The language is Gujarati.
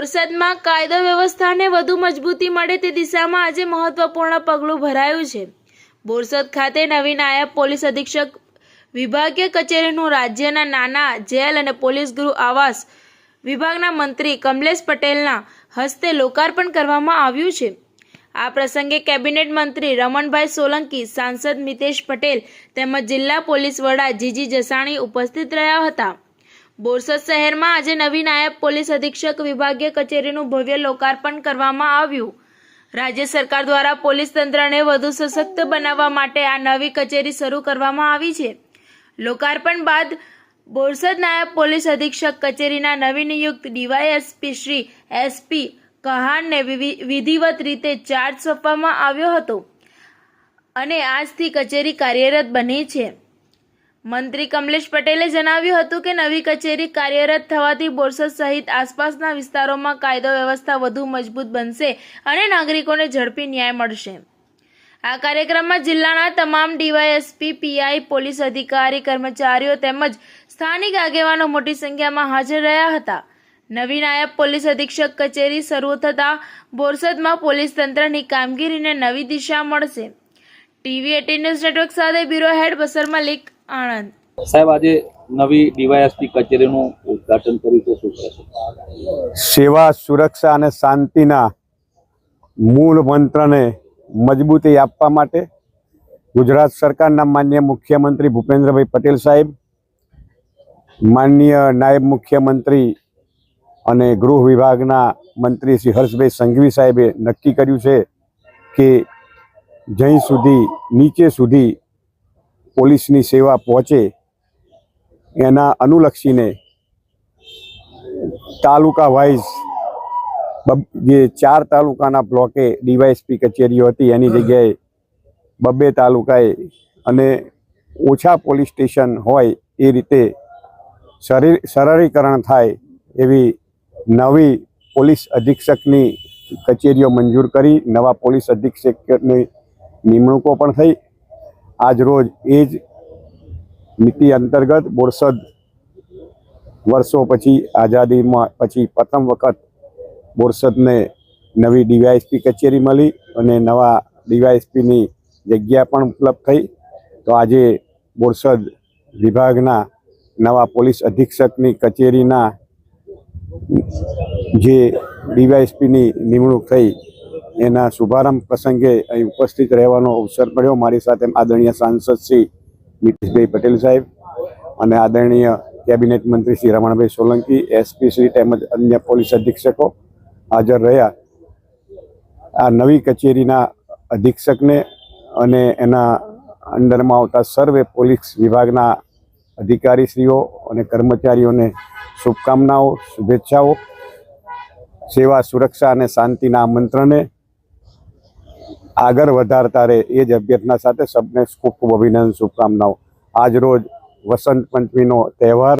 બોરસદમાં કાયદો વ્યવસ્થાને વધુ મજબૂતી મળે તે દિશામાં આજે મહત્વપૂર્ણ પગલું ભરાયું છે. બોરસદ ખાતે નવી નાયબ પોલીસ અધિક્ષક વિભાગીય કચેરીનું રાજ્યના નાના જેલ અને પોલીસ ગૃહ આવાસ વિભાગના મંત્રી કમલેશ પટેલના હસ્તે લોકાર્પણ કરવામાં આવ્યું છે. આ પ્રસંગે કેબિનેટ મંત્રી રમણભાઈ સોલંકી, સાંસદ મિતેશ પટેલ તેમજ જિલ્લા પોલીસ વડા જીજી જસાણી ઉપસ્થિત રહ્યા હતા. બોરસદ શહેરમાં આજે નવી નાયબ પોલીસ અધિક્ષક વિભાગીય કચેરીનું ભવ્ય લોકાર્પણ કરવામાં આવ્યું. રાજ્ય સરકાર દ્વારા પોલીસ તંત્રને વધુ સશક્ત બનાવવા માટે આ નવી કચેરી શરૂ કરવામાં આવી છે. લોકાર્પણ બાદ બોરસદ નાયબ પોલીસ અધિક્ષક કચેરીના નવી નિયુક્ત ડીવાયએસપી શ્રી એસપી કહાણને વિધિવત રીતે ચાર્જ સોંપવામાં આવ્યો હતો. અને આજથી કચેરી કાર્યરત બની છે. મંત્રી કમલેશ પટેલે જણાવ્યું હતું કે નવી કચેરી કાર્યરત થવાથી બોરસદ સહિત આસપાસના વિસ્તારોમાં કાયદો વ્યવસ્થા વધુ મજબૂત બનશે અને નાગરિકોને ઝડપી ન્યાય મળશે. આ કાર્યક્રમમાં જિલ્લાના તમામ ડીવાયએસપી, પીઆઈ, પોલીસ અધિકારી, કર્મચારીઓ તેમજ સ્થાનિક આગેવાનો મોટી સંખ્યામાં હાજર રહ્યા હતા. નવી નાયબ પોલીસ અધિક્ષક કચેરી શરૂ થતાં બોરસદમાં પોલીસ તંત્રની કામગીરીને નવી દિશા મળશે. ટીવી એટીન ન્યૂઝ નેટવર્ક સાથે બ્યુરો હેડ બસર મલિક આણંદ. સાહેબ આજે નવી ડીવાયએસપી કચેરીનું ઉદ્ઘાટન કર્યું છે શું કહેશો? સેવા સુરક્ષા અને શાંતિના મૂળ મંત્રને મજબૂતી આપવા માટે ગુજરાત સરકારના માન્ય મુખ્યમંત્રી ભૂપેન્દ્રભાઈ પટેલ સાહેબ માન્ય નાયબ મુખ્યમંત્રી અને ગૃહ વિભાગના મંત્રી શ્રી હર્ષભાઈ સંઘવી સાહેબે નક્કી કર્યું છે કે જ્યાં સુધી નીચે સુધી પોલીસની સેવા પહોંચે, એના અનુલક્ષીને તાલુકા વાઇઝ જે ચાર તાલુકાના બ્લોકે ડીવાયએસપી કચેરીઓ હતી, એની જગ્યાએ બબ્બે તાલુકાએ અને ઓછા પોલીસ સ્ટેશન હોય એ રીતે સરળીકરણ થાય એવી નવી પોલીસ અધિક્ષકની કચેરીઓ મંજૂર કરી, નવા પોલીસ અધિક્ષકની નિમણૂકો પણ થઈ આજ રોજ એ જ નીતિ અંતર્ગત બોરસદ વર્ષો પછી આઝાદીમાં પછી પ્રથમ વખત બોરસદને નવી ડીવાયએસપી કચેરી મળી અને નવા ડીવાયએસપીની જગ્યા પણ ઉપલબ્ધ થઈ. તો આજે બોરસદ વિભાગના નવા પોલીસ અધિક્ષકની કચેરીના જે ડીવાયએસપીની નિમણૂક થઈ એના શુભારંભ પ્રસંગે અહીં ઉપસ્થિત રહેવાનો અવસર મળ્યો. મારી સાથે આદરણીય સાંસદ શ્રી નીતિશભાઈ પટેલ સાહેબ અને આદરણીય કેબિનેટ મંત્રી શ્રી રમણભાઈ સોલંકી, એસપી શ્રી તેમજ અન્ય પોલીસ અધિક્ષકો હાજર રહ્યા. આ નવી કચેરીના અધિક્ષકને અને એના અંડરમાં આવતા સર્વે પોલીસ વિભાગના અધિકારીશ્રીઓ અને કર્મચારીઓને શુભકામનાઓ, શુભેચ્છાઓ, સેવા, સુરક્ષા અને શાંતિના મંત્રને આગળ વધારતા રહે એ જ અભ્યર્થના સાથે સબને ખૂબ ખૂબ અભિનંદન, શુભકામનાઓ. આજ રોજ વસંત પંચમીનો તહેવાર